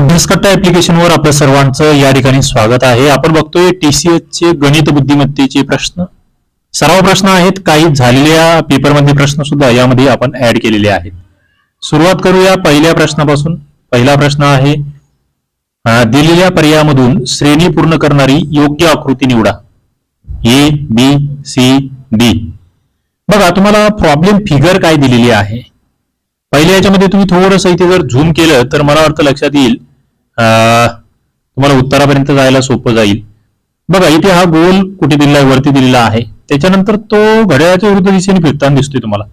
अभ्यासकट्टा ऍप्लिकेशनवर आपल्या सर्वांचं या ठिकाणी स्वागत आहे. आपण बघतोय टीसीएस चे गणित बुद्धिमत्तेचे प्रश्न. सर्व प्रश्न आहेत काही झालेल्या पेपरमधले प्रश्न सुद्धा यामध्ये आपण ऍड केलेले आहेत. सुरुवात करूया पहिल्या प्रश्नापासून. पहिला प्रश्न आहे दिलेल्या पर्यायामधून श्रेणी पूर्ण करणारी योग्य आकृती निवडा. ए बी सी डी बघा तुम्हाला प्रॉब्लेम फिगर काय दिलेली आहे? पहिल्या याच्यामध्ये तुम्ही थोडंसं इथे जर झूम केलं तर मला वाटतं लक्षात येईल तुम्हाला उत्तरापर्यंत जायला सोपं जाईल. बघा इथे हा गोल कुठे दिलेला वरती दिलेला आहे. त्याच्यानंतर तो घड्याळाच्या विरुद्ध दिशेने फिरताना दिसतोय तुम्हाला.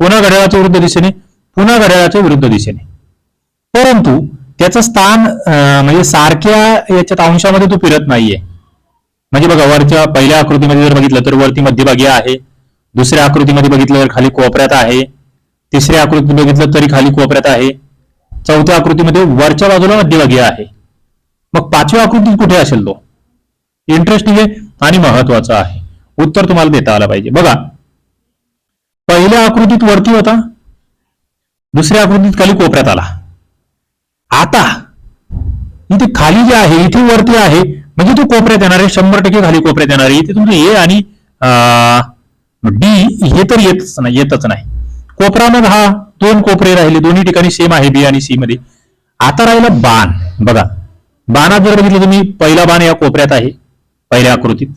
पुन्हा घड्याळाच्या विरुद्ध दिशेने पुन्हा घड्याळाच्या विरुद्ध दिशेने. परंतु त्याचं स्थान म्हणजे सारख्या याच्यात अंशामध्ये तो फिरत नाहीये. म्हणजे बघा वरच्या पहिल्या आकृतीमध्ये जर बघितलं तर वरती मध्यभागी आहे. दुसऱ्या आकृतीमध्ये बघितलं तर खाली कोपऱ्यात आहे. तिसऱ्या आकृतीत बघितलं तरी खाली कोपऱ्यात आहे. चौथ्या आकृतीमध्ये वरच्या बाजूला मध्यभागी आहे. मग पाचव्या आकृतीत कुठे असेल तो? इंटरेस्टिंग आहे आणि महत्वाचं आहे. उत्तर तुम्हाला देता आलं पाहिजे. बघा. पहिल्या आकृतीत वरती होता. दुसऱ्या आकृतीत खाली कोपऱ्यात आला. आता इथे खाली जे आहे इथे वरती आहे म्हणजे तो कोपऱ्यात येणार आहे. शंभर टक्के खाली कोपऱ्यात येणार आहे. इथे तुमचं ए आणि डी हे तर येतच नाही येतच नाही. कोपरा मग हा दोन कोपरे राहिले दोन्ही ठिकाणी सेम आहे बी आणि सी मध्ये. आता राहिला बाण. बघा बाणात जर बघितलं तुम्ही पहिला बाण या कोपऱ्यात आहे पहिल्या आकृतीत.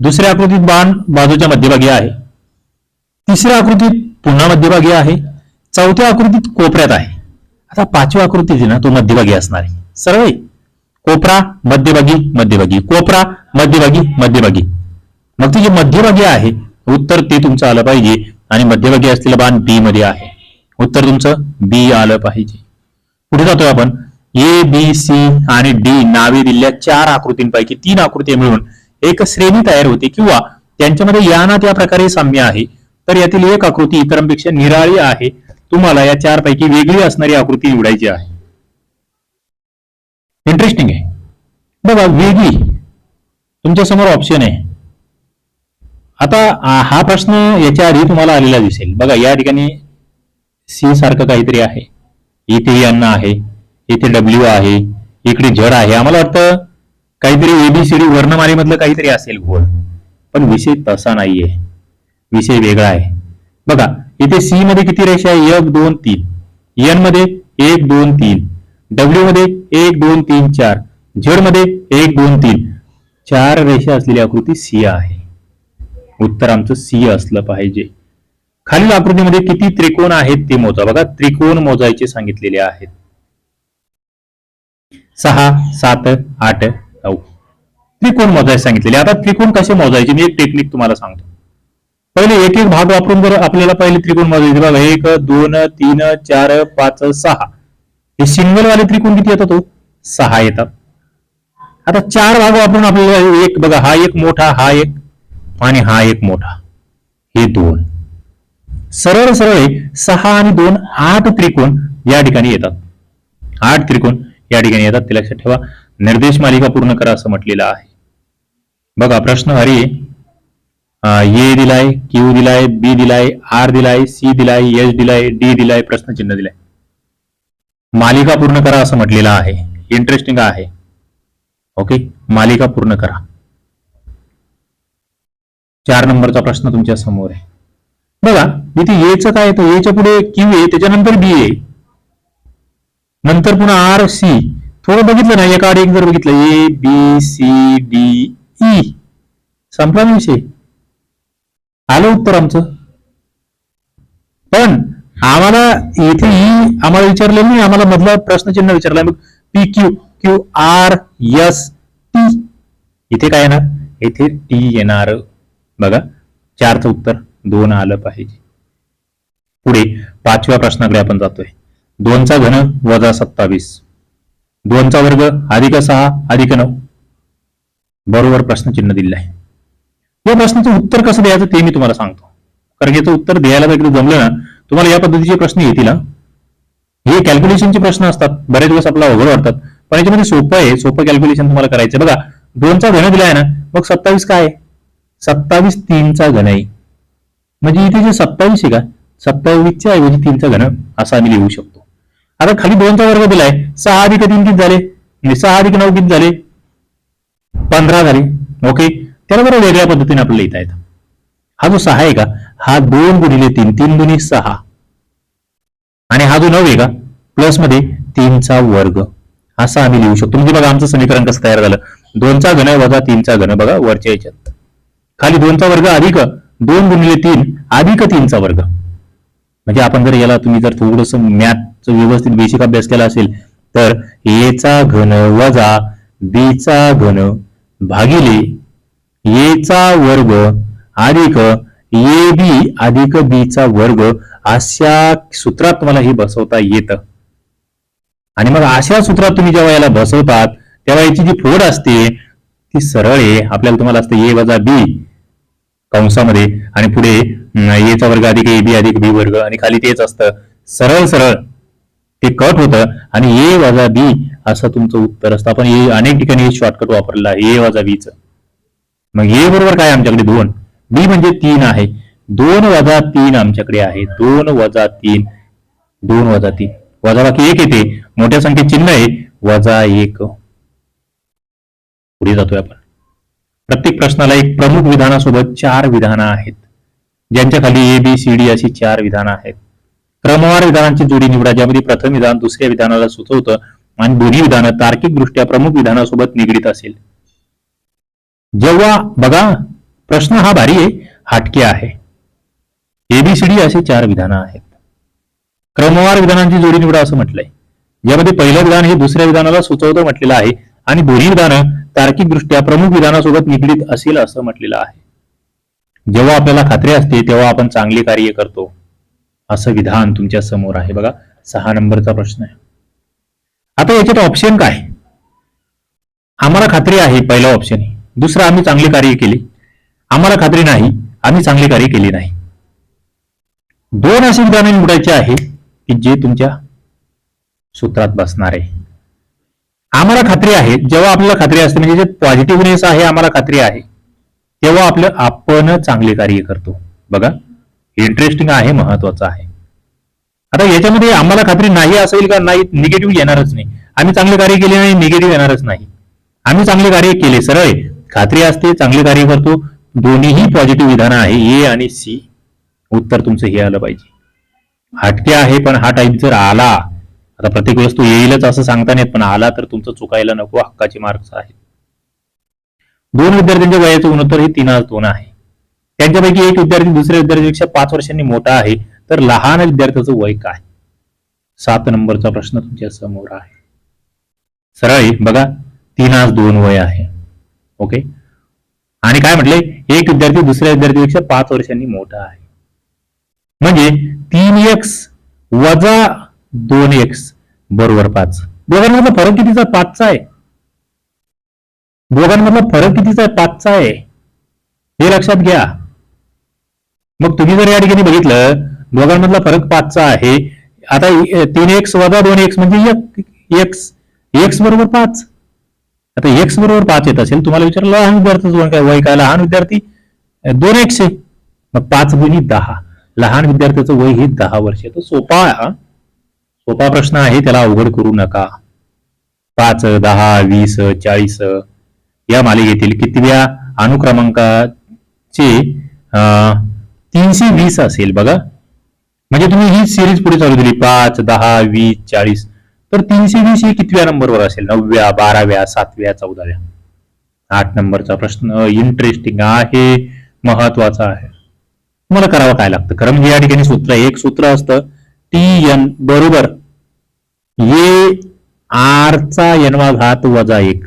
दुसऱ्या आकृतीत बाण बाजूच्या मध्यभागी आहे. तिसऱ्या आकृतीत पुन्हा मध्यभागी आहे. चौथ्या आकृतीत कोपऱ्यात आहे. आता पाचव्या आकृतीत आहे ना तो मध्यभागी असणार आहे. सरळ कोपरा मध्यभागी मध्यभागी. कोपरा मध्यभागी मध्यभागी. मग ते जे मध्यभागी आहे उत्तर ते तुमचं आलं पाहिजे. आणि मध्यभागी असलेलं बाण बी मध्ये आहे. उत्तर तुमचं बी आलं पाहिजे. पुढे जातोय आपण. ए बी सी आणि डी नावे दिलेल्या चार आकृतींपैकी तीन आकृती मिळून. एक श्रेणी तयार होते किंवा त्यांच्यामध्ये या ना त्या प्रकारे साम्य आहे. तर यातील एक आकृती इतरांपेक्षा निराळी आहे. तुम्हाला या चार पैकी वेगळी असणारी आकृती निवडायची आहे. इंटरेस्टिंग आहे. बघा वेगळी. तुमच्यासमोर ऑप्शन आहे. आता हा प्रश्न याच्या आधी तुम्हाला आलेला दिसेल. बघा या ठिकाणी सी सारखं काहीतरी आहे. इथे e एन आहे इथे डब्ल्यू आहे इकडे झड आहे. आम्हाला वाटतं काहीतरी एबीसीडी वर्णमालेमधलं काहीतरी असेल घोळ. पण विषय तसा नाहीये. विषय वेगळा आहे. बघा इथे सी मध्ये किती रेषा आहे? एक दोन तीन. एनमध्ये एक दोन तीन. डब्ल्यू मध्ये एक दोन तीन चार. झेडमध्ये एक दोन तीन. चार रेषा असलेली आकृती सी आहे. उत्तर आमचं सी असलं पाहिजे. खालील आकृतीमध्ये किती त्रिकोण आहेत ते मोजा. बघा त्रिकोण मोजायचे सांगितलेले आहेत. सहा सात आठ नऊ. त्रिकोण मोजायचे सांगितलेले. आता त्रिकोण कसे मोजायचे? मी एक टेक्निक तुम्हाला सांगतो. पहिले एक एक भाग वापरून जर आपल्याला पहिले त्रिकोण मोजायचे बघा एक दोन तीन चार पाच सहा. हे सिंगल वाले त्रिकोण किती येतात तो सहा येतात. आता चार भाग वापरून आपल्याला एक बघा हा एक मोठा हा एक आणि हा एक मोठा. हे दोन. सरळ सरळ सहा आणि दोन आठ त्रिकोण या ठिकाणी येतात. आठ त्रिकोण या ठिकाणी येतात. ते लक्षात ठेवा. निर्देश मालिका पूर्ण करा असं म्हटलेलं आहे. बघा प्रश्न हरी ए दिलाय क्यू दिलाय बी दिलाय आर दिलाय सी दिलाय एच दिलाय डी दिलाय प्रश्नचिन्ह दिलाय. मालिका पूर्ण करा असं म्हटलेलं आहे. इंटरेस्टिंग आहे. ओके मालिका पूर्ण करा. चार नंबरचा प्रश्न तुमच्यासमोर आहे. बघा इथे एचं काय येतं एच्या पुढे क्यू आहे त्याच्यानंतर बी आहे. नंतर पुन्हा आर सी थोडं बघितलं ना एका आड एक जर बघितलं A B C D E संपला ना विषय? आलं उत्तर आमचं. पण आम्हाला इथे ई आम्हाला विचारलेलं नाही आम्हाला मधला प्रश्नचिन्ह विचारला. मग P Q Q R S T इथे काय येणार? इथे टी येणार. बघा चारचं उत्तर. दोन आलं पाहिजे. पुढे पाचव्या प्रश्नाकडे आपण जातोय. दोनचा घन वजा सत्तावीस. दोनचा वर्ग अधिक सहा अधिक नऊ. बरोबर प्रश्नचिन्ह दिलं आहे. या प्रश्नाचं उत्तर कसं द्यायचं ते मी तुम्हाला सांगतो. कारण याचं उत्तर द्यायला जर जमलं ना तुम्हाला या पद्धतीचे प्रश्न येतील हे. कॅल्क्युलेशनचे प्रश्न असतात. बरेच दिवस आपल्याला अवघड वाटतात. पण याच्यामध्ये सोपं आहे. सोपं कॅल्क्युलेशन तुम्हाला करायचं आहे. बघा दोनचा घन आहे ना मग सत्तावीस काय? आहे? सत्तावीस तीनचा घन आहे म्हणजे इथे जे सत्तावीस आहे का? सत्तावीसच्या ऐवजी तीनचा घन असा आम्ही लिहू शकतो. आता खाली दोनचा वर्ग दिलाय. सहा अधिक तीन किती झाले? म्हणजे सहा अधिक नऊ किती झाले? पंधरा झाले. ओके त्याला बरं वेगळ्या पद्धतीने आपल्याला लिहिता येतं. हा जो सहा आहे का? हा दोन गुणिले तीन. तीन गुणी सहा. आणि हा जो नऊ आहे का? प्लसमध्ये तीनचा वर्ग. असा आम्ही लिहू शकतो. म्हणजे बघा आमचं समीकरण कसं तयार झालं? दोनचा घन वजा तीनचा घन बघा वरच्या याच्यात. खाली दोनचा वर्ग अधिक दोन गुणिले तीन अधिक तीनचा वर्ग. म्हणजे आपण जर याला तुम्ही जर थोडस मॅथचं व्यवस्थित बेसिक अभ्यास केला असेल तर एचा घन वजा बीचा घन भागिले एचा वर्ग अधिक ए बी अधिक बीचा वर्ग अशा सूत्रात तुम्हाला हे बसवता येतं. आणि मग अशा सूत्रात तुम्ही जेव्हा याला बसवतात तेव्हा याची जी फोड असते ती सरळ आहे. आपल्याला तुम्हाला असते ए वजा बी कंसामध्ये. आणि पुढे एचा वर्ग अधिक ए बी अधिक बी वर्ग आणि खाली तेच असतं. सरळ सरळ. ते कट होतं. आणि ए वजा बी असं तुमचं उत्तर असतं. आपण ए अनेक ठिकाणी शॉर्टकट वापरला आहे. ए वजा बीच मग ए बरोबर काय आमच्याकडे? दोन. बी म्हणजे तीन आहे. दोन वजा तीन आमच्याकडे आहे. दोन वजा तीन. दोन वजा तीन. वजा बाकी एक येते. मोठ्या संख्येत चिन्ह आहे. वजा एक. पुढे जातोय आपण. प्रत्येक प्रश्नाला एक प्रमुख विधानासोबत चार विधानं आहेत. ज्यांच्या खाली ए बी सी डी अशी चार विधानं आहेत. क्रमवार विधानांची जोडी निवडा ज्यामध्ये प्रथम विधान दुसऱ्या विधानाला सुचवतं आणि दोन्ही विधानं तार्किकदृष्ट्या प्रमुख विधानासोबत निगडीत असेल. जेव्हा बघा प्रश्न हा भारी आहे हाटके आहे. एबीसीडी असे चार विधानं आहेत. क्रमवार विधानांची जोडी निवडा असं म्हटलंय. यामध्ये पहिलं विधान हे दुसऱ्या विधानाला सुचवतं म्हटलेलं आहे आणि दोन्ही विधानं तार्किकदृष्ट्या प्रमुख विधानासोबत निगडीत असेल असं म्हटलेलं आहे. जेव्हा आपल्याला खात्री असते तेव्हा आपण चांगले कार्य करतो. असं विधान तुमच्यासमोर आहे. बघा सहा नंबरचा प्रश्न आहे. आता याच्यात ऑप्शन काय? आम्हाला खात्री आहे पहिला ऑप्शन आहे दुसरं आम्ही चांगले कार्य केले. आम्हाला खात्री नाही आम्ही चांगले कार्य केले नाही. दोन अशी विधाने निवडायचे आहे की जे तुमच्या सूत्रात बसणार. आहे आम्हाला खात्री आहे जेव्हा आपल्याला खात्री असते म्हणजे जे पॉझिटिव्हनेस आहे आम्हाला खात्री आहे तेव्हा आपलं आपण चांगले कार्य करतो. बघा इंटरेस्टिंग आहे महत्वाचं आहे. आता याच्यामध्ये आम्हाला खात्री नाही असेल का नाही निगेटिव्ह येणारच नाही. आम्ही चांगले कार्य केले नाही निगेटिव्ह येणारच नाही. आम्ही चांगले कार्य केले सरळ खात्री असते चांगले कार्य करतो. दोन्हीही पॉझिटिव्ह विधानं आहे ए आणि सी. उत्तर तुमचं हे आलं पाहिजे. हटके आहे पण हा टाईप जर आला आता प्रत्येक वेळेस तो येईलच असं सांगता नाही येत, पण आला तर तुमचं चुकायला नको हक्काचे मार्क्स आहेत दोन विद्यार्थ्यांच्या वयाचं गुणोत्तर हे तीन आज दोन आहे. त्यांच्यापैकी एक विद्यार्थी दुसऱ्या विद्यार्थ्यापेक्षा पाच वर्षांनी मोठा आहे तर लहान विद्यार्थ्याचं वय काय? सात नंबरचा प्रश्न तुमच्यासमोर आहे. सरळ आहे, बघा तीन आज दोन वय आहे. ओके? आणि काय म्हटले? एक विद्यार्थी दुसऱ्या विद्यार्थ्यापेक्षा पाच वर्षांनी मोठा आहे. म्हणजे तीन एक्स वजा दोन एक्स बरोबर पाच. दोघांमधला फरक कितीचा पाचचा आहे. दोघांमधला फरक कितीचा आहे? पाचचा आहे. हे लक्षात घ्या. मग तुम्ही जर या ठिकाणी बघितलं दोघांमधला फरक पाचचा आहे. आता तीन एक्स वजा दोन एक्स म्हणजे एक एक्स एक्स बरोबर पाच. आता एक्स बरोबर पाच येत असेल तुम्हाला विचारलं लहान विद्यार्थी वय काय वय काय लहान विद्यार्थी? दोन एक्स आहे. मग पाच गुणी दहा. लहान विद्यार्थ्याचं वय हे दहा वर्ष आहे. तो सोपा हा. सोपा प्रश्न आहे त्याला अवघड करू नका. पाच दहा वीस चाळीस या मालिकेतील कितव्या अनुक्रमांकाचे अं, तीनशे वीस असेल बघा. म्हणजे तुम्ही ही सिरीज पुढे चालू दिली पाच दहा वीस चाळीस. तर तीनशे वीस हे कितव्या नंबरवर असेल? नवव्या बाराव्या सातव्या चौदाव्या? आठ नंबरचा प्रश्न इंटरेस्टिंग आहे महत्त्वाचा आहे. तुम्हाला करावं काय लागतं? खरं म्हणजे या ठिकाणी सूत्र एक सूत्र असतं टी एन बरोबर. ए आर चा एनवा घात वजा एक.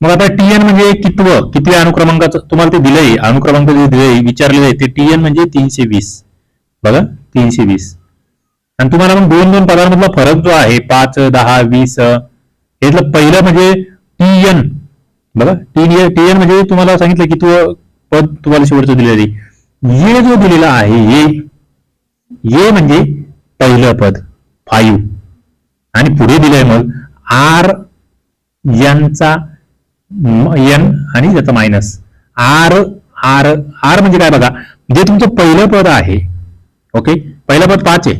मग आता टी एन म्हणजे कितव? कितव्या अनुक्रमांकाचं? तुम्हाला ते दिलंय. अनुक्रमांक जे दिलंय विचारलेलं आहे ते टी एन म्हणजे तीनशे वीस बघा तीनशे वीस आणि तुम्हाला मग दोन दोन पदांमधला फरक जो आहे पाच दहा वीस यातलं पहिलं म्हणजे टी एन बघा टी टी एन म्हणजे तुम्हाला सांगितलं की तू पद तुम्हाला शेवटचं दिलेलं आहे. ये जो दिलेला आहे ये ये म्हणजे पहिलं पद फाईव्ह आणि पुढे दिलंय मग आर यांचा एन आणि त्याचा मायनस आर आर आर म्हणजे काय बघा जे तुमचं पहिलं पद आहे ओके पहिलं पद पाच आहे.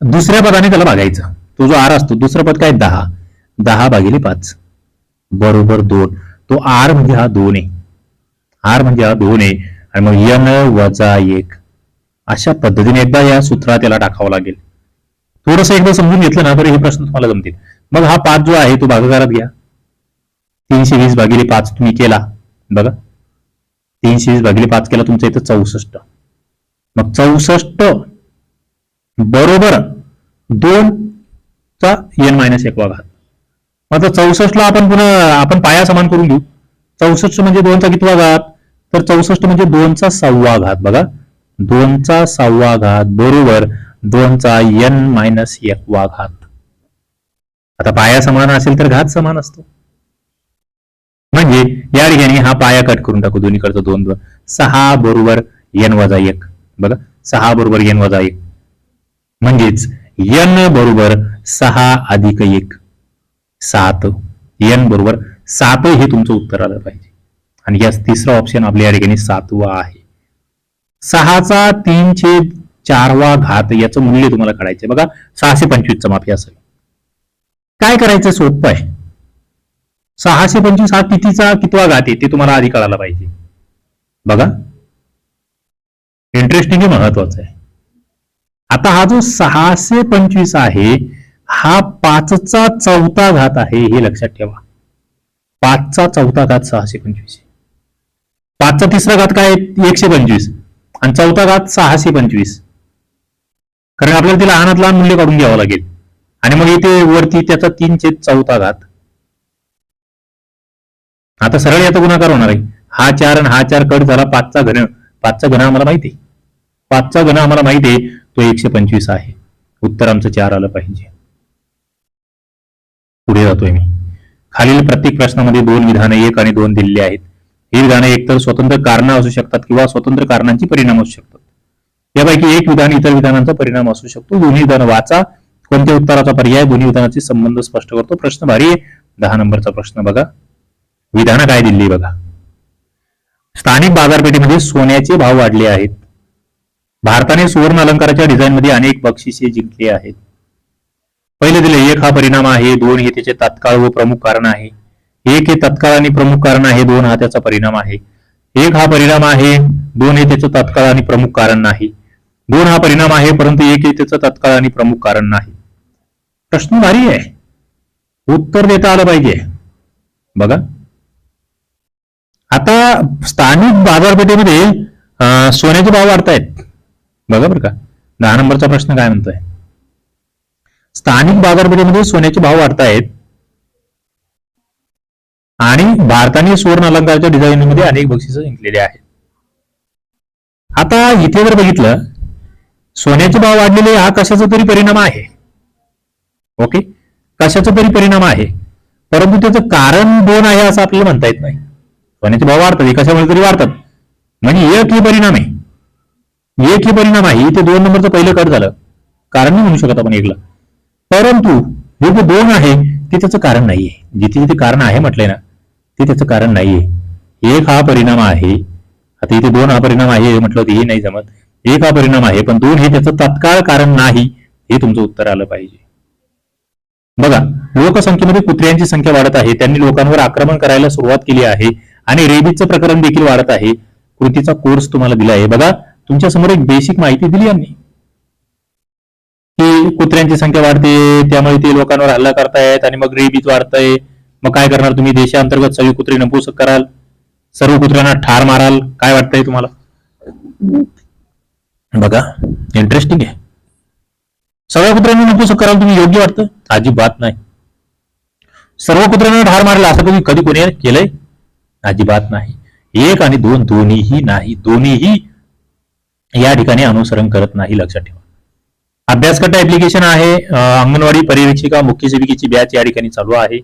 दुसऱ्या पदाने त्याला भागायचं तो जो आर असतो दुसरं पद काय? दहा. दहा भागिले पाच. बरोबर दोन. तो आर म्हणजे हा दोन आहे. आर म्हणजे हा दोन आहे. आणि मग यन वजा एक. अशा पद्धतीने एकदा या सूत्रात त्याला टाकावं लागेल. थोडस एकदा समजून घेतलं ना तर हे प्रश्न तुम्हाला जमतील. मग हा पाच जो आहे तो भागाकारात घ्या. तीनशे वीस भागिले पाच तुम्ही केला. बघा. तीनशे वीस भागिले पाच केला तुमचं इथं चौसष्ट. मग चौसष्ट बरोबर दोन चा एन मायनस एक वाघात मग आता चौसष्टला आपण पुन्हा आपण पाया समान करून घेऊ. चौसष्ट म्हणजे दोनचा किती वाघात तर चौसष्ट म्हणजे दोनचा सव्वा घात. बघा. दोनचा सहावा घात बरोबर दोनचा एन मायनस एक घात. आता पाया समान असेल तर घात समान असतो. म्हणजे या ठिकाणी हा पाया कट करून टाकू दोन्हीकडचं दोन दोन. सहा बरोबर एन वजा एक. बघा सहा बरोबर एन वजा एक. म्हणजेच एन बरोबर सहा अधिक एक. सात. एन बरोबर सात हे तुमचं उत्तर आलं पाहिजे. आणि यास तिसरा ऑप्शन आपल्या या ठिकाणी सातवा आहे. सहाचा तीनशे चारवा घात याचं मूल्य तुम्हाला काढायचं बघा सहाशे पंचवीसचं माफी असेल काय करायचं सोपं? आहे सहाशे पंचवीस हा कितीचा कितवा घात आहे ते तुम्हाला आधी कळायला पाहिजे. बघा. इंटरेस्टिंग हे महत्वाचं आहे. आता हा जो सहाशे पंचवीस आहे हा पाचचा चौथा घात आहे हे लक्षात ठेवा. पाचचा चौथा घात सहाशे पंचवीस पाचचा तिसरा घात काय? आहे? एकशे पंचवीस. आणि चौथा घात सहाशे पंचवीस. कारण आपल्याला ते लहानात लहान मूल्य काढून घ्यावं लागेल. आणि मग इथे वरती त्याचा तीन छेद चौथा घात. आता सरळ याचा गुणाकार होणार आहे. हा चार आणि हा चार कट झाला पाचचा घन. पाचचा घन आम्हाला माहिती आहे. पाचचा घन आम्हाला माहिती आहे. तो एकशे पंचवीस आहे. उत्तर आमचं चार आलं पाहिजे. पुढे जातोय मी. खालील प्रत्येक प्रश्नामध्ये दोन विधान एक आणि दोन दिलेली आहेत. ही विधानं एकतर स्वतंत्र कारण असू शकतात किंवा स्वतंत्र कारणांची परिणाम असू शकतात. यापैकी एक विधान इतर विधानांचा परिणाम असू शकतो. दोन्ही विधान वाचा. कोणत्या उत्तराचा पर्याय दोन्ही विधानाचे संबंध स्पष्ट करतो. प्रश्न भारी आहे. दहा नंबरचा प्रश्न बघा. विधानं काय दिली बघा. स्थानिक बाजारपेठेमध्ये सोन्याचे भाव वाढले आहेत. भारताने सुवर्ण अलंकाराच्या डिझाईनमध्ये अनेक बक्षिसे जिंकली आहेत. पहिले दिले एक हा परिणाम आहे दोन हे त्याचे तात्काळ व प्रमुख कारण आहे. एक हे तत्काळ आणि प्रमुख कारण आहे दोन हा त्याचा परिणाम आहे. एक हा परिणाम आहे दोन हे त्याचं तत्काळ आणि प्रमुख कारण नाही. दोन हा परिणाम आहे परंतु एक हे त्याचं तत्काळ आणि प्रमुख कारण नाही. प्रश्न भारी आहे. उत्तर देता आलं पाहिजे. बघा. आता स्थानिक बाजारपेठेमध्ये सोन्याचे भाव वाढतायत बघा बरं का. दहा नंबरचा प्रश्न काय म्हणतोय? स्थानिक बाजारपेठेमध्ये सोन्याचे भाव वाढतायत आणि भारताने सुवर्ण अलंकारच्या डिझाईनमध्ये अनेक बक्षिस जिंकलेली आहेत. आता इथे जर बघितलं सोन्याचे भाव वाढलेले हा कशाचा तरी परिणाम आहे? ओके? कशाचा तरी परिणाम आहे? परंतु त्याचं कारण दोन आहे असं आपल्याला म्हणता येत नाही. सोन्याचे भाव वाढतात कशामुळे तरी वाढतात? म्हणजे एक हे परिणाम आहे. एक हे परिणाम आहे इथे दोन नंबरचं पहिलं कट झालं. कारण नाही म्हणू शकत आपण एकला. परंतु हे जे दोन आहे ते त्याचं कारण नाहीये. जिथे जिथे कारण आहे म्हटलंय ना ते त्याचं कारण नाहीये. एक हा परिणाम आहे आता इथे दोन हा परिणाम आहे म्हटलं होतं हे नाही जमत. एक हा परिणाम आहे पण दोन हे त्याचं तत्काळ कारण नाही हे तुमचं उत्तर आलं पाहिजे. बघा लोकसंख्येमध्ये कुत्र्यांची संख्या वाढत आहे त्यांनी लोकांवर आक्रमण करायला सुरुवात केली आहे आणि रेबीजचं प्रकरण देखील वाढत आहे. कृतीचा कोर्स तुम्हाला दिला आहे. बघा तुमच्यासमोर एक बेसिक माहिती दिली यांनी. की कुत्र्यांची संख्या वाढते त्यामुळे ते लोकांवर हल्ला करतायत आणि मग रेबीज वाढतंय. मग काय करणार तुम्ही? देशांतर्गत सगळी कुत्री नपुसक कराल. सर्व कुत्र्यांना ठार माराल. काय वाटतंय तुम्हाला? बघा इंटरेस्टिंग आहे. सगळ्या कुत्र्यांना नपुसक कराल तुम्ही योग्य वाटतं? अजिबात नाही. सर्व कुत्र्यांना ठार मारला असं कधी कधी कोणी केलंय? अजिबात नाही. एक आणि दोन दोन्हीही नाही. दोन्हीही या ठिकाणी अनुसरण करत नाही लक्षात ठेवा. अभ्यासकर्ता ऍप्लिकेशन आहे अंगणवाडी पर्यवेक्षिका मुख्य सेविकेची बॅच या ठिकाणी चालू आहे.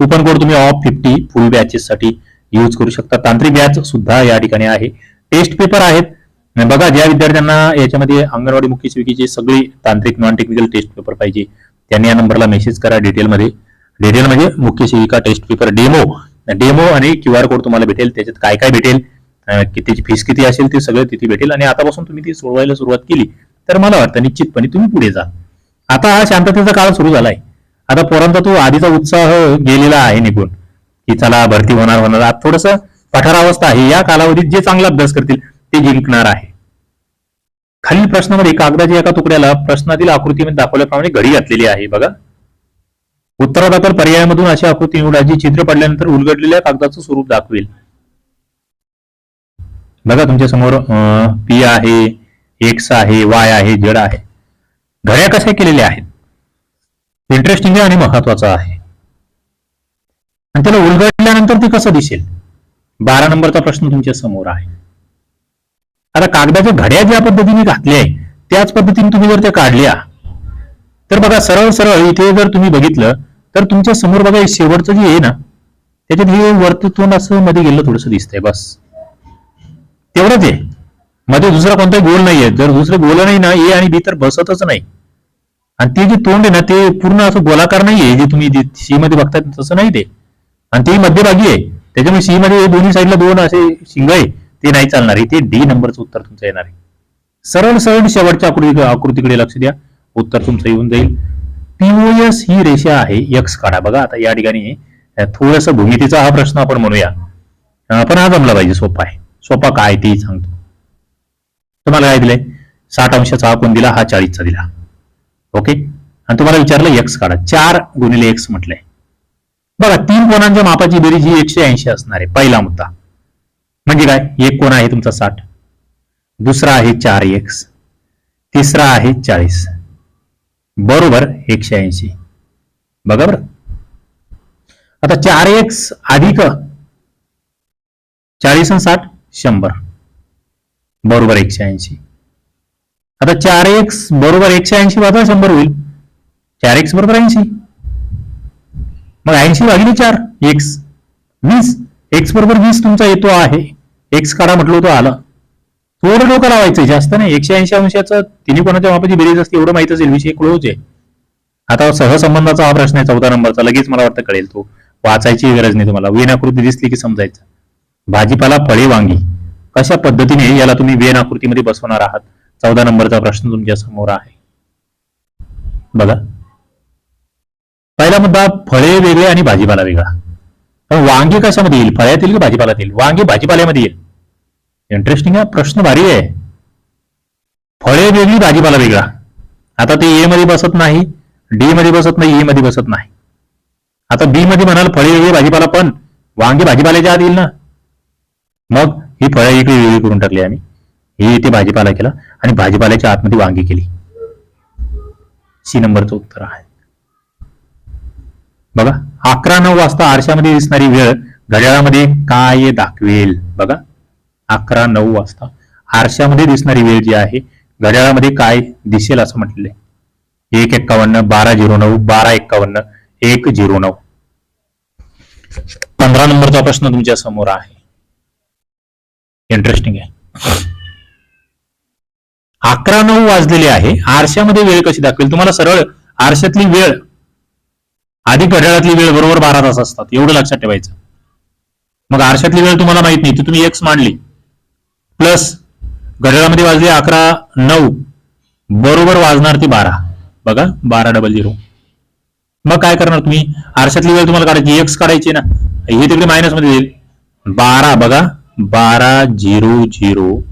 कुपन कोड तुम्ही ऑफ फिफ्टी फुल बॅचेस साठी यूज करू शकता. तांत्रिक बॅच सुद्धा या ठिकाणी आहे. टेस्ट पेपर आहेत. बघा ज्या विद्यार्थ्यांना याच्यामध्ये अंगणवाडी मुख्य सेविकेचे सगळे तांत्रिक नॉन टेक्निकल टेस्ट पेपर पाहिजे त्यांनी या नंबरला मेसेज करा डिटेलमध्ये डिटेल म्हणजे मुख्य सेविका टेस्ट पेपर डेमो डेमो आणि क्यू आर कोड तुम्हाला भेटेल. त्याच्यात काय काय भेटेल त्याची फीस किती असेल ते सगळं तिथे भेटेल. आणि आतापासून तुम्ही ती सोडवायला सुरुवात केली तर मला वाटतं निश्चितपणे तुम्ही पुढे जा. आता हा शांततेचा काळ सुरू झालाय. आता पोरांचा तो आधीचा उत्साह गेलेला आहे निघून. की चला भरती होणार होणार. आता थोडस पठारावस्था आहे. या कालावधीत जे चांगला अभ्यास करतील ते जिंकणार आहे. खालील प्रश्नामध्ये कागदाच्या एका तुकड्याला प्रश्नातील आकृतीमध्ये दाखवल्याप्रमाणे घडी घातलेली आहे बघा. उत्तरादाखल पर्यायामधून अशी आकृती निवडा जी चित्र पडल्यानंतर उलगडलेल्या कागदाचं स्वरूप दाखवेल. बघा तुमच्यासमोर पी आहे. एक्स आहे वाय आहे जेड आहे. घड्या कशा केलेल्या आहेत? इंटरेस्टिंग आहे आणि महत्वाचं आहे. आणि त्याला उलगडल्यानंतर ते कसं दिसेल? बारा नंबरचा प्रश्न तुमच्यासमोर आहे. आता कागदाच्या घड्या ज्या पद्धतीने घातल्या आहे त्याच पद्धतीने तुम्ही जर त्या काढल्या तर बघा सरळ सरळ इथे जर तुम्ही बघितलं तर तुमच्यासमोर बघा शेवटचं जे आहे ना त्याच्यात हे वर्तुत्व असं मध्ये गेलं थोडस दिसतंय बस. तेवढंच आहे. मध्ये दुसरा कोणताही गोल नाहीये. जर दुसरं गोल नाही ना ए आणि बी तर बसतच नाही. आणि ते जे तोंड आहे ना ते पूर्ण असं गोलाकार नाहीये जे तुम्ही सी मध्ये बघतात तसं नाही ते. आणि ते मध्यभागी आहे. त्याच्यामुळे सी मध्ये दोन्ही साईडला दोन असे शिंग आहे ते नाही चालणार. आहे ते डी नंबरचं उत्तर तुमचं येणार आहे. सरळ सरळ शेवटच्या आकृती आकृतीकडे लक्ष द्या. उत्तर तुमचं येऊन जाईल. पीओएस ही रेषा आहे यक्स काढा. बघा आता या ठिकाणी थोडस भूमितीचा हा प्रश्न आपण म्हणूया. पण हा जमला पाहिजे सोपा आहे. सोपा काय तेही सांगतो. तुम्हाला काय दिलंय? साठ अंशाचा हा कोण दिला हा चाळीसचा दिला. ओके आणि तुम्हाला विचारलं एक्स काढा. चार गुणिले एक्स म्हटलंय. बघा तीन कोणांच्या मापाची बेरीज ही एकशे ऐंशी असणार आहे. पहिला मुद्दा. म्हणजे काय? एक कोण आहे तुमचा साठ? दुसरा आहे चार एक्स तिसरा आहे चाळीस. बरोबर एकशे ऐंशी. बघा बरं. आता चार एक्स अधिक चाळीस आणि साठ शंभर. बरोबर एकशे ऐंशी. आता चार एक्स बरोबर एकशे ऐंशी वाजा शंभर होईल. चार एक्स बरोबर ऐंशी. मग ऐंशी भागिले चार एक्स वीस. एक्स बरोबर वीस तुमचा येतो आहे. एक्स काढा म्हटलं तो आला. थोडं डोकं लावायचं जास्त नाही. एकशे ऐंशी अंशाचं तिन्ही कोणाच्या मापाची बेरीज असते एवढं माहीत असेल विषय क्लोज आहे. आता सहसंबंधाचा हा प्रश्न आहे चौदा नंबरचा. लगेच मला वाटतं कळेल तो. वाचायची गरज नाही तुम्हाला. विनाकृती दिसली की समजायचं. भाजीपाला फळे वांगी. कशा पद्धतीने याला तुम्ही वेन आकृतीमध्ये बसवणार आहात? चौदा नंबरचा प्रश्न तुमच्यासमोर आहे. बघा. पहिला मुद्दा फळे वेगळे आणि भाजीपाला वेगळा. पण वांगे कशामध्ये येईल? फळ्यात येईल की भाजीपाल्यात येईल? वांगे भाजीपाल्यामध्ये येईल. इंटरेस्टिंग आहे प्रश्न भारी आहे. फळे वेगळी भाजीपाला वेगळा. आता ते ए मध्ये बसत नाही डी मध्ये बसत नाही ए मध्ये बसत नाही. आता बी मध्ये म्हणाल फळे वेगळी भाजीपाला पण वांगे भाजीपाल्याच्या आत येईल ना? मग ही फळं इकडे वेगळी करून टाकली आम्ही. हे इथे भाजीपाला केला आणि भाजीपाल्याच्या आतमध्ये वांगी केली. सी नंबरचं उत्तर आहे. बघा अकरा नऊ वाजता आरशामध्ये दिसणारी वेळ घड्याळामध्ये काय दाखवेल? बघा अकरा नऊ वाजता आरशामध्ये दिसणारी वेळ जी आहे घड्याळामध्ये काय दिसेल असं म्हटलेलं आहे एक एक्कावन्न बारा झिरो नऊ बारा एक्कावन्न एक झिरो नऊ. पंधरा नंबरचा प्रश्न तुमच्यासमोर आहे. इंटरेस्टिंग आहे. अकरा नऊ वाजलेले आहे. आरशामध्ये वेळ कशी दाखवेल? तुम्हाला सरळ आरशातली वेळ आधी घड्याळातली वेळ बरोबर बारा तास असतात. एवढं लक्षात ठेवायचं. मग आरशातली वेळ तुम्हाला माहीत नाही. ती तुम्ही एक्स मांडली. प्लस घड्याळामध्ये वाजली अकरा नऊ. बरोबर वाजणार ती बारा. बघा बारा डबल झिरो मग काय करणार तुम्ही? आरशातली वेळ तुम्हाला काढायची. एक्स काढायची ना. हे तिकडे मायनसमध्ये येईल. बारा बघा. बारा झिरो झिरो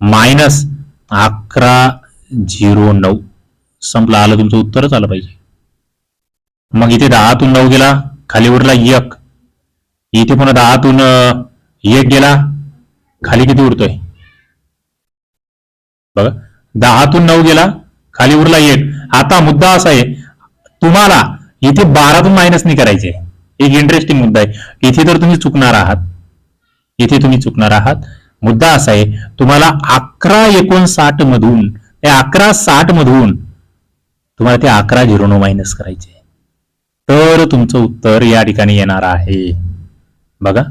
मायनस अकरा झिरो नऊ. संपलं. आलं तुमचं उत्तरच आलं पाहिजे. मग इथे दहातून नऊ गेला. खाली उरला एक. इथे पुन्हा दहातून एक गेला. खाली किती उरतोय? बघा. दहातून नऊ गेला. खाली उरला एक. आता मुद्दा असा आहे तुम्हाला इथे बारातून मायनस नाही करायचे. एक इंटरेस्टिंग मुद्दा आहे. इथे तर तुम्ही चुकणार आहात. इथे तुम्ही चुकणार आहात. मुद्दा असा आहे तुम्हाला अकरा एकोणसाठ मधून त्या अकरा साठ मधून तुम्हाला ते अकरा झिरो नऊ मायनस करायचे तर तुमचं उत्तर या ठिकाणी येणार आहे. बघा.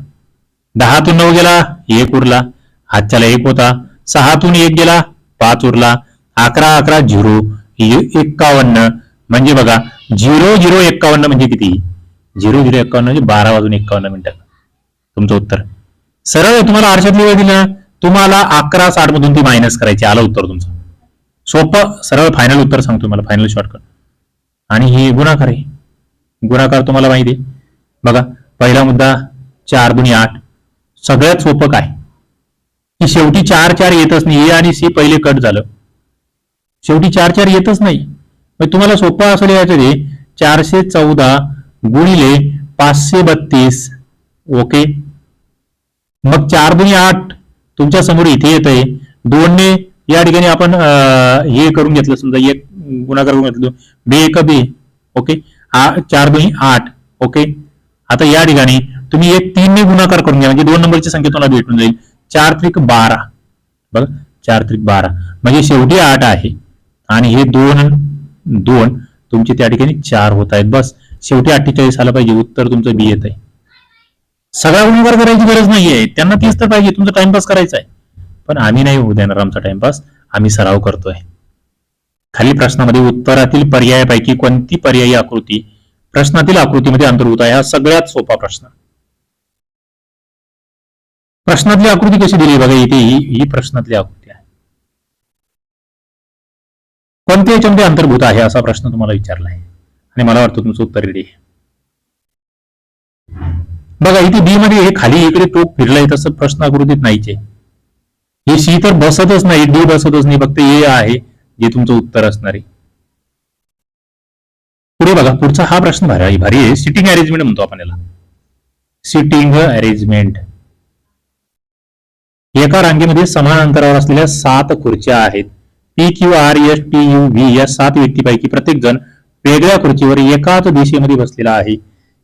दहातून नऊ गेला एक उरला. हातच्याला एक होता. सहातून एक गेला पाच उरला. अकरा अकरा झिरो एक्कावन्न. म्हणजे बघा झिरो झिरो एक्कावन्न म्हणजे किती? झिरो झिरो एक्कावन्न म्हणजे बारा वाजून एक्कावन्न मिनिटं. तुमचं उत्तर. सरळ तुम्हाला आरशातली वेळ दिली ना तुम्हाला अकरा साठ मधून ती मायनस करायची आलं उत्तर तुमचं. सोपं सरळ फायनल उत्तर सांगतो मला फायनल शॉर्टकट आणि हे गुणाकार आहे. गुणाकार तुम्हाला माहिती आहे. बघा पहिला मुद्दा चार दुनी आठ. सगळ्यात सोपं काय? की शेवटी चार चार येतच नाही. ए आणि सी पहिले कट झालं. शेवटी चार चार येतच नाही. मग तुम्हाला सोपं असं लिहायचं चारशे चौदा गुणिले पाचशे बत्तीस. ओके? मग चार दुनी आठ तुमच्यासमोर इथे येत आहे दोनने या ठिकाणी आपण हे करून घेतलं समजा एक गुणाकार करून घेतलं. बे एक बे ओके? चार दुनी आठ ओके? आता या ठिकाणी तुम्ही एक तीनने गुणाकार करून घ्या म्हणजे दोन नंबरची संख्या तुम्हाला भेटून जाईल. चार त्रिक बारा. बघा चार त्रिक बारा. म्हणजे शेवटी आठ आहे. आणि हे दोन दोन तुमचे त्या ठिकाणी चार होत आहेत. बस शेवटी अठ्ठेचाळीस आलं पाहिजे. उत्तर तुमचं बी येत आहे सगळा गुणाकार करायची गरज नाहीये. त्यांना तीच तर पाहिजे. तुमचा टाइमपास करायचा आहे. पण आम्ही नाही होऊ देणार आमचा टाइमपास आम्ही सराव करतोय. खाली प्रश्नामध्ये उत्तरातील पर्यायापैकी कोणती पर्यायी आकृती प्रश्नातील आकृतीमध्ये अंतर्भूत आहे? हा सगळ्यात सोपा प्रश्न. प्रश्नातली आकृती कशी दिली बघा इथे? ही ही प्रश्नातली आकृती आहे. कोणत्या याच्यामध्ये अंतर्भूत आहे असा प्रश्न तुम्हाला विचारला आहे? आणि मला वाटतं तुमचं उत्तर रेडी आहे. बघा इथे बी मध्ये हे खाली इकडे टोक फिरलंय तसं प्रश्न आकृतीत नाहीच. हे सी तर बसतच नाही डी बसतच नाही फक्त ए आहे जे तुमचं उत्तर असणार आहे. पुढे बघा पुढचा हा प्रश्न भारी भारी आहे. सिटिंग अरेंजमेंट म्हणतो आपण याला. सिटिंग अरेंजमेंट एका रांगेमध्ये समान अंतरावर असलेल्या सात खुर्च्या आहेत. P Q R S T U V या सात व्यक्तीपैकी प्रत्येक जण वेगळ्या खुर्चीवर एकाच दिशेमध्ये बसलेला आहे.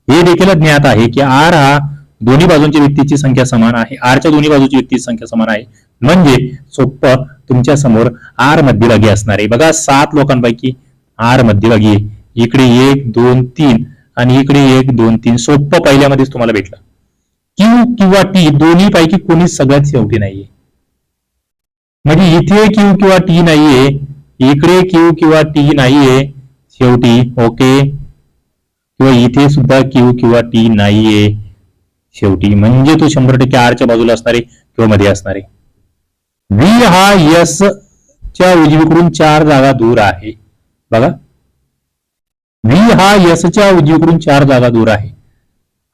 हे देखील ज्ञात आहे की आर हा दोन्ही बाजूंच्या व्यक्तीची संख्या समान आहे. आरच्या दोन्ही बाजूची व्यक्तीची संख्या समान आहे. म्हणजे सोप्प तुमच्यासमोर आर मध्यभागी असणार आहे. बघा सात लोकांपैकी आर मध्यभागी आहे. इकडे एक दोन तीन आणि इकडे एक दोन तीन. सोप्प पहिल्यामध्येच तुम्हाला भेटलं. क्यू किंवा टी दोन्ही पैकी कोणीच सगळ्यात शेवटी नाहीये. म्हणजे इथे क्यू किंवा टी नाहीये इकडे क्यू किंवा टी नाहीये शेवटी ओके किंवा इथे सुद्धा क्यू किंवा टी नाहीये. शेवटी म्हणजे तो शंभर टक्के आरच्या बाजूला असणारे किंवा मध्ये असणारे. व्ही हा यस च्या उजवीकडून चार जागा दूर आहे. बघा. व्ही हा यस च्या उजवीकडून चार जागा दूर आहे.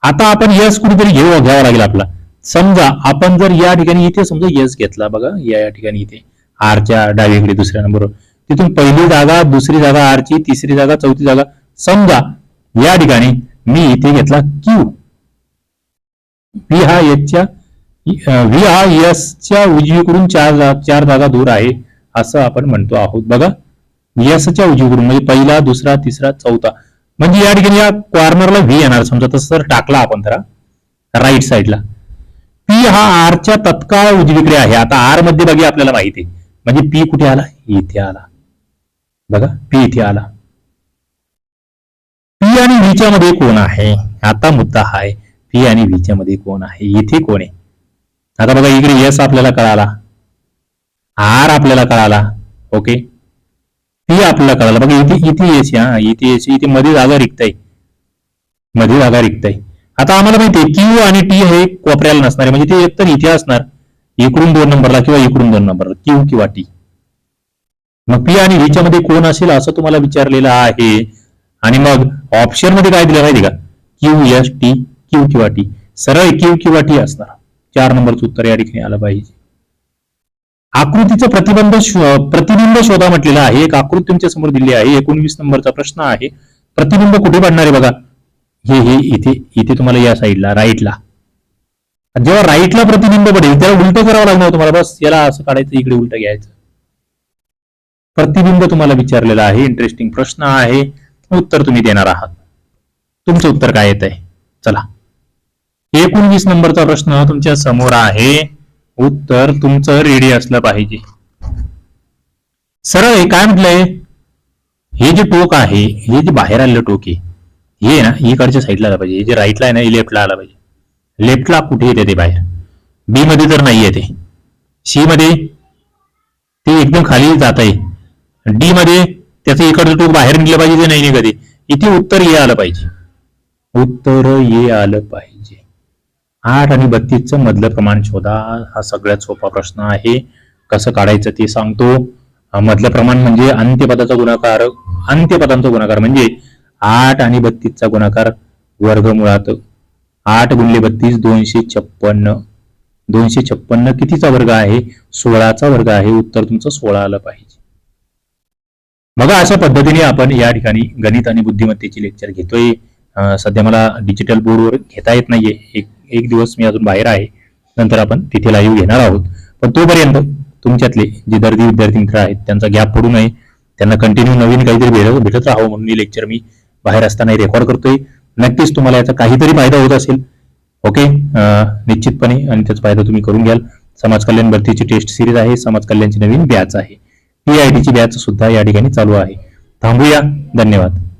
आता आपण यस कुठेतरी घेऊ घ्यावा लागेल आपला. समजा आपण जर या ठिकाणी इथे समजा यस घेतला बघा या या ठिकाणी इथे. आरच्या डावीकडे दुसऱ्या नंबर तिथून पहिली जागा दुसरी जागा आरची तिसरी जागा चौथी जागा. समजा या ठिकाणी मी इथे घेतला क्यू व्ही हा एचच्या व्ही हा एस च्या उजवीकडून चार चार जागा दूर आहे असं आपण म्हणतो आहोत. बघा यसच्या उजवीकडून म्हणजे पहिला दुसरा तिसरा चौथा. म्हणजे या ठिकाणी या कॉर्नरला व्ही येणार. समजा तसं जर टाकला आपण जरा राईट साईडला पी हा आरच्या तत्काळ उजवीकडे आहे. आता आरमध्ये बघा आपल्याला माहिती आहे. म्हणजे पी कुठे आला? इथे आला. बघा पी इथे आला. पी आणि व्हीच्या मध्ये कोण आहे? आता मुद्दा हाय आहे पी आणि व्हीच्या मध्ये कोण आहे? इथे कोण आहे? आता बघा इकडे यस आपल्याला कळाला. आर आपल्याला कळाला. ओके पी आपल्याला कळाला. बघा इथे इथे येस हा इथे येस इथे मध्ये जागा रिक्त आहे. मध्ये जागा रिक्त आहे. आता आम्हाला माहिती आहे क्यू आणि टी हे कोपऱ्याला नसणार. आहे म्हणजे ते एकतर इथे असणार. इकडून दोन नंबरला किंवा इकडून दोन नंबरला. क्यू किंवा टी मग पी आणि व्हीच्या मध्ये कोण असेल असं तुम्हाला विचारलेलं आहे. आणि मग ऑप्शनमध्ये काय दिलं माहिती का? क्यू एस टी क्यू किंवा टी सरळ क्यू किंवा टी असणार. चार नंबरचं उत्तर या ठिकाणी आलं पाहिजे. आकृतीचं प्रतिबंध प्रतिबिंब शोधा म्हटलेलं आहे. एक आकृती तुमच्यासमोर दिली आहे. एकोणवीस नंबरचा प्रश्न आहे. प्रतिबिंब कुठे पडणार आहे बघा? हे हे इथे इथे तुम्हाला या साईडला राईटला जेव्हा राईटला प्रतिबिंब पडेल त्याला उलट करावं लागणार तुम्हाला बस याला असं काढायचं इकडे उलट घ्यायचं. प्रतिबिंब तुम्हाला विचारलेलं आहे. इंटरेस्टिंग प्रश्न आहे. उत्तर तुम्ही देणार आहात. तुमचं उत्तर काय येत आहे चला. एकोणवीस नंबरचा प्रश्न तुमच्यासमोर आहे. उत्तर तुमचं रेडी असलं पाहिजे. सरळ आहे काय म्हटलंय? हे जे टोक आहे हे जे बाहेर आलेलं टोक आहे हे ना इकडच्या साईडला आलं पाहिजे. हे जे राईटला आहे ना हे लेफ्टला आलं पाहिजे. लेफ्टला कुठे येते ते बाहेर? बी मध्ये तर नाही येते. सी मध्ये ते एकदम खाली जात आहे डी मध्ये त्याचं इकडचं टोक बाहेर निघलं पाहिजे ते नाही कधी? इथे उत्तर ये आलं पाहिजे. उत्तर ये आलं पाहिजे. आठ आणि बत्तीसचं मधलं प्रमाण शोधा. हा सगळ्यात सोपा प्रश्न आहे. कसं काढायचं ते सांगतो. मधलं प्रमाण म्हणजे अंत्यपदाचा गुणाकार. अंत्यपदांचा गुणाकार म्हणजे आठ आणि बत्तीसचा गुणाकार वर्गमुळात. आठ गुणले बत्तीस दोनशे छप्पन्न. दोनशे छप्पन्न कितीचा वर्ग आहे? सोळाचा वर्ग आहे. उत्तर तुमचं सोळा आलं पाहिजे. बघा अशा पद्धतीने आपण या ठिकाणी गणित आणि बुद्धिमत्तेची लेक्चर घेतोय. सध्या मला डिजिटल बोर्डवर घेता येत नाहीये. एक एक दिवस मी अजून बाहेर आहे. नंतर आपण तिथे लाईव्ह घेणार आहोत. पण तोपर्यंत तुमच्यातले जे दर्दी विद्यार्थी मित्र आहेत त्यांचा गॅप पडू नये. त्यांना कंटिन्यू नवीन काहीतरी भेटत भेटत राहावं म्हणून मी लेक्चर मी बाहेर असताना रेकॉर्ड करतोय. नक्कीच तुम्हाला याचा काहीतरी फायदा होत असेल. ओके? निश्चितपणे आणि त्याचा फायदा तुम्ही करून घ्याल. समाज कल्याण भरतीची टेस्ट सिरीज आहे. समाज कल्याणची नवीन बॅच आहे. पी आय टीची बॅच सुद्धा या ठिकाणी चालू आहे. थांबूया. धन्यवाद.